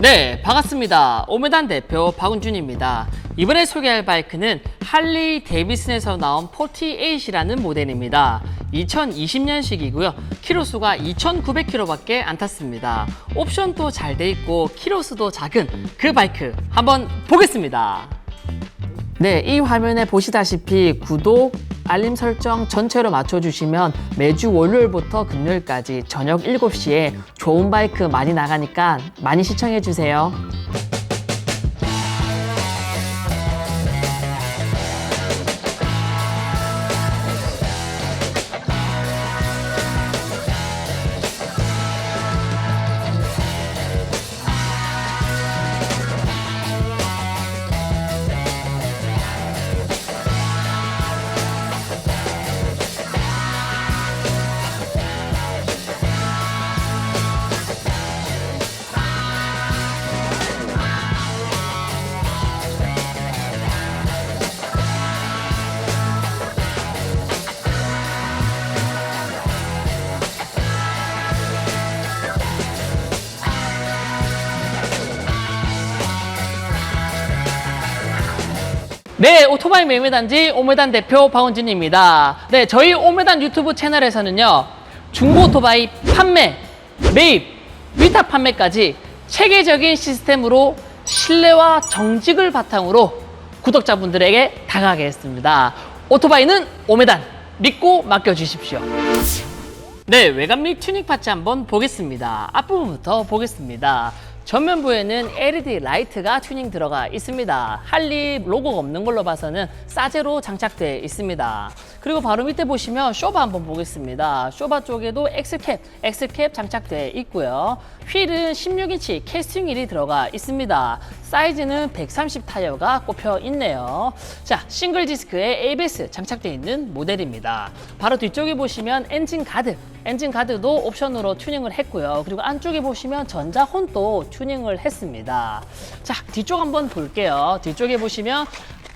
네, 반갑습니다. 오메단 대표 박은준입니다. 이번에 소개할 바이크는 할리 데이비슨에서 나온 48이라는 모델입니다. 2020년식이고요. 키로수가 2,900km밖에 안 탔습니다. 옵션도 잘 돼 있고 키로수도 작은 그 바이크 한번 보겠습니다. 네, 이 화면에 보시다시피 구독, 알림 설정 전체로 맞춰주시면 매주 월요일부터 금요일까지 저녁 7시에 좋은 바이크 많이 나가니까 많이 시청해주세요. 네, 오토바이 매매단지 오메단 대표 박원진입니다. 네, 저희 오메단 유튜브 채널에서는요, 중고 오토바이 판매, 매입, 위탁 판매까지 체계적인 시스템으로 신뢰와 정직을 바탕으로 구독자분들에게 다가가게 했습니다. 오토바이는 오메단, 믿고 맡겨주십시오. 네, 외관 및 튜닝 파츠 한번 보겠습니다. 앞부분부터 보겠습니다. 전면부에는 LED 라이트가 튜닝 들어가 있습니다. 할리 로고가 없는 걸로 봐서는 싸제로 장착되어 있습니다. 그리고 바로 밑에 보시면 쇼바 한번 보겠습니다. 쇼바 쪽에도 X캡, X캡 장착되어 있고요. 휠은 16인치 캐스팅 휠이 들어가 있습니다. 사이즈는 130 타이어가 꼽혀 있네요. 자, 싱글 디스크에 ABS 장착되어 있는 모델입니다. 바로 뒤쪽에 보시면 엔진 가드, 엔진 가드도 옵션으로 튜닝을 했고요. 그리고 안쪽에 보시면 전자 혼도 튜닝을 했습니다. 자, 뒤쪽 한번 볼게요. 뒤쪽에 보시면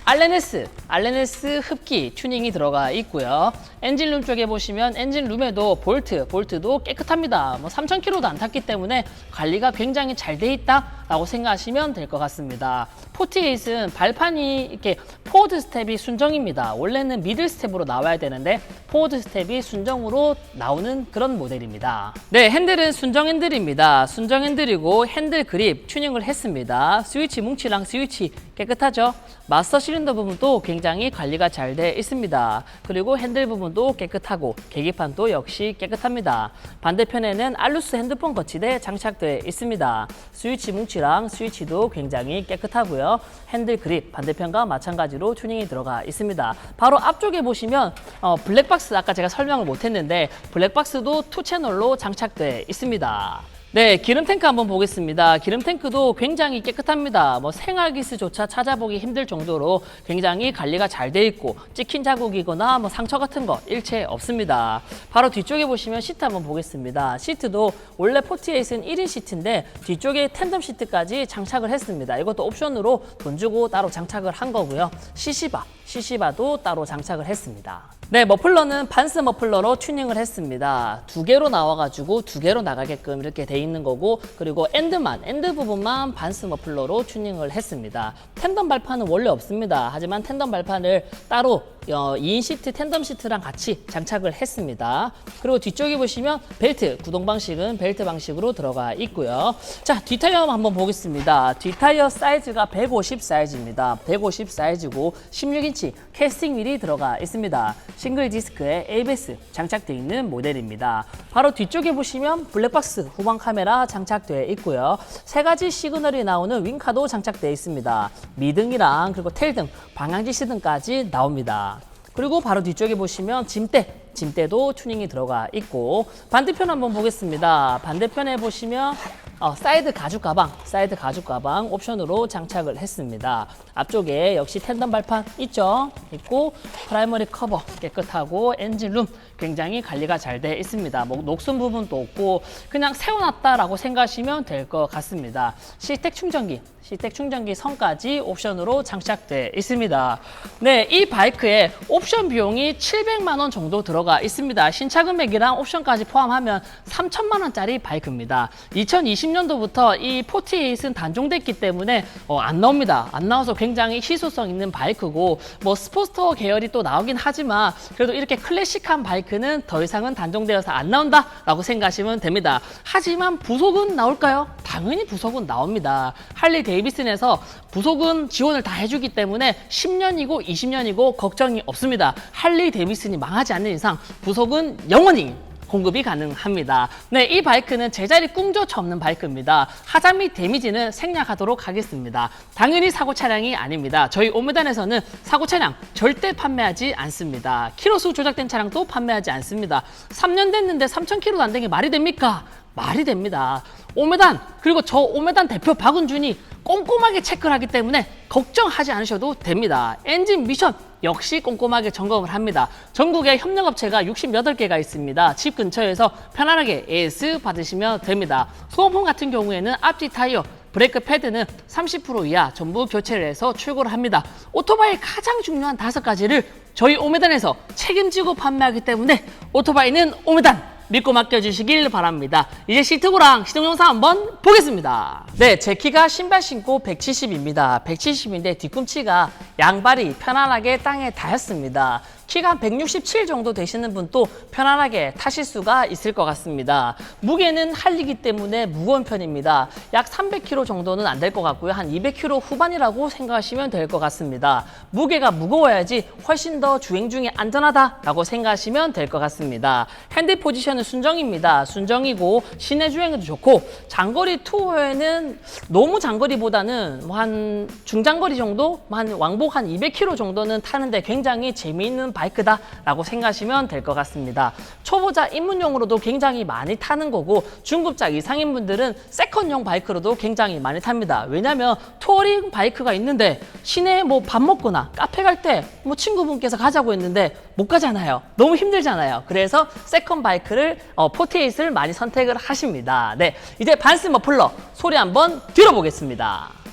알레네스, 알레네스 흡기 튜닝이 들어가 있고요. 엔진룸 쪽에 보시면 엔진룸에도 볼트, 볼트도 깨끗합니다. 뭐 3,000km도 안 탔기 때문에 관리가 굉장히 잘 돼 있다라고 생각하시면 될 것 같습니다. 48은 발판이 이렇게 포워드 스텝이 순정입니다. 원래는 미들 스텝으로 나와야 되는데 포워드 스텝이 순정으로 나오는 그런 모델입니다. 네, 핸들은 순정 핸들입니다. 순정 핸들이고 핸들 그립 튜닝을 했습니다. 스위치 뭉치랑 스위치 깨끗하죠? 마스터 실 린더 부분도 굉장히 관리가 잘 돼 있습니다. 그리고 핸들 부분도 깨끗하고 계기판도 역시 깨끗합니다. 반대편에는 알루스 핸드폰 거치대 장착되어 있습니다. 스위치 뭉치랑 스위치도 굉장히 깨끗하고요. 핸들 그립 반대편과 마찬가지로 튜닝이 들어가 있습니다. 바로 앞쪽에 보시면 어, 블랙박스 아까 제가 설명을 못했는데 블랙박스도 투 채널로 장착되어 있습니다. 네, 기름 탱크 한번 보겠습니다. 기름 탱크도 굉장히 깨끗합니다. 뭐 생활기스조차 찾아보기 힘들 정도로 굉장히 관리가 잘 돼 있고 찍힌 자국이거나 뭐 상처 같은 거 일체 없습니다. 바로 뒤쪽에 보시면 시트 한번 보겠습니다. 시트도 원래 48은 1인 시트인데 뒤쪽에 텐덤 시트까지 장착을 했습니다. 이것도 옵션으로 돈 주고 따로 장착을 한 거고요. 시시바, 시시바도 따로 장착을 했습니다. 네, 머플러는 반스 머플러로 튜닝을 했습니다. 두 개로 나와가지고 두 개로 나가게끔 이렇게 돼 있는 거고, 그리고 엔드만, 엔드 부분만 반스 머플러로 튜닝을 했습니다. 텐덤 발판은 원래 없습니다. 하지만 텐덤 발판을 따로 어, 2인 시트 텐덤 시트랑 같이 장착을 했습니다. 그리고 뒤쪽에 보시면 벨트, 구동 방식은 벨트 방식으로 들어가 있고요. 자, 뒷타이어 한번 보겠습니다. 뒷타이어 사이즈가 150 사이즈입니다. 150 사이즈고 16인치 캐스팅 휠이 들어가 있습니다. 싱글 디스크에 ABS 장착되어 있는 모델입니다. 바로 뒤쪽에 보시면 블랙박스 후방 카메라 장착되어 있고요. 세 가지 시그널이 나오는 윙카도 장착되어 있습니다. 미등이랑 그리고 텔등, 방향지 시 등까지 나옵니다. 그리고 바로 뒤쪽에 보시면 짐대, 짐대도 튜닝이 들어가 있고 반대편 한번 보겠습니다. 반대편에 보시면 어, 사이드 가죽 가방, 사이드 가죽 가방 옵션으로 장착을 했습니다. 앞쪽에 역시 텐덤 발판 있죠? 있고 프라이머리 커버 깨끗하고 엔진룸 굉장히 관리가 잘 돼 있습니다. 뭐 녹슨 부분도 없고 그냥 세워놨다라고 생각하시면 될 것 같습니다. 시택 충전기, 시택 충전기 선까지 옵션으로 장착돼 있습니다. 네, 이 바이크에 옵션 비용이 700만 원 정도 들어가 있습니다. 신차 금액이랑 옵션까지 포함하면 3천만 원짜리 바이크입니다. 2020년도부터 이 48은 단종됐기 때문에 어, 안 나옵니다. 안 나와서 굉장히 희소성 있는 바이크고 뭐 스포스터 계열이 또 나오긴 하지만 그래도 이렇게 클래식한 바이크는 더 이상은 단종되어서 안 나온다라고 생각하시면 됩니다. 하지만 부속은 나올까요? 당연히 부속은 나옵니다. 할리 데이비슨에서 부속은 지원을 다 해주기 때문에 10년이고 20년이고 걱정이 없습니다. 할리 데이비슨이 망하지 않는 이상 부속은 영원히 공급이 가능합니다. 네, 이 바이크는 제자리 꿍조차 없는 바이크입니다. 하자 및 데미지는 생략하도록 하겠습니다. 당연히 사고 차량이 아닙니다. 저희 오메단에서는 사고 차량 절대 판매하지 않습니다. 키로수 조작된 차량도 판매하지 않습니다. 3년 됐는데 3,000km도 안 된 게 말이 됩니까? 말이 됩니다. 오메단 그리고 저 오메단 대표 박은준이 꼼꼼하게 체크를 하기 때문에 걱정하지 않으셔도 됩니다. 엔진 미션 역시 꼼꼼하게 점검을 합니다. 전국에 협력업체가 68개가 있습니다. 집 근처에서 편안하게 AS 받으시면 됩니다. 소모품 같은 경우에는 앞뒤 타이어 브레이크 패드는 30% 이하 전부 교체를 해서 출고를 합니다. 오토바이 가장 중요한 다섯 가지를 저희 오메단에서 책임지고 판매하기 때문에 오토바이는 오메단 믿고 맡겨주시길 바랍니다. 이제 시트고랑 시동 영상 한번 보겠습니다. 네, 제 키가 신발 신고 170입니다. 170인데 뒤꿈치가 양발이 편안하게 땅에 닿았습니다. 키가 한 167 정도 되시는 분도 편안하게 타실 수가 있을 것 같습니다. 무게는 할리기 때문에 무거운 편입니다. 약 300kg 정도는 안 될 것 같고요. 한 200kg 후반이라고 생각하시면 될 것 같습니다. 무게가 무거워야지 훨씬 더 주행 중에 안전하다라고 생각하시면 될 것 같습니다. 핸드 포지션은 순정입니다. 순정이고 시내 주행에도 좋고 장거리 투어에는 너무 장거리보다는 뭐 한 중장거리 정도, 뭐한 왕복 한 200km 정도는 타는데 굉장히 재미있는 바이크다라고 생각하시면 될 것 같습니다. 초보자 입문용으로도 굉장히 많이 타는 거고 중급자 이상인 분들은 세컨용 바이크로도 굉장히 많이 탑니다. 왜냐하면 투어링 바이크가 있는데 시내에 뭐 밥 먹거나 카페 갈 때 뭐 친구분께서 가자고 했는데 못 가잖아요. 너무 힘들잖아요. 그래서 세컨 바이크를 어, 48을 많이 선택을 하십니다. 네, 이제 반스 머플러 소리 한번 들어보겠습니다.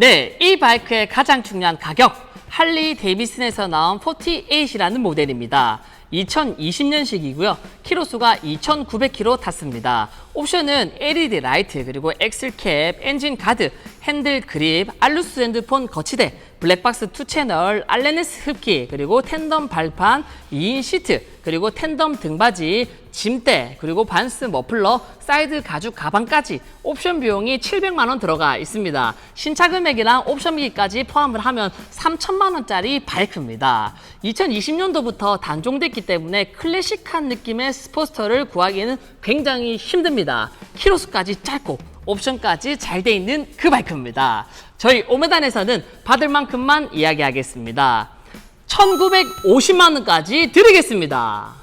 네, 이 바이크의 가장 중요한 가격. 할리 데이비슨에서 나온 48이라는 모델입니다. 2020년식이고요. 키로수가 2,900km 탔습니다. 옵션은 LED 라이트, 그리고 엑셀캡, 엔진 가드, 핸들 그립, 알루스 핸드폰 거치대, 블랙박스 2채널, 알레네스 흡기, 그리고 텐덤 발판, 2인 시트, 그리고 텐덤 등받이, 짐대, 그리고 반스 머플러, 사이드 가죽 가방까지 옵션 비용이 700만 원 들어가 있습니다. 신차 금액이랑 옵션비까지 포함을 하면 3천만 원짜리 바이크입니다. 2020년도부터 단종됐 기 때문에 클래식한 느낌의 스포스터를 구하기에는 굉장히 힘듭니다. 키로수까지 짧고 옵션까지 잘 돼 있는 그 바이크입니다. 저희 오메단에서는 받을 만큼만 이야기하겠습니다. 1950만 원까지 드리겠습니다.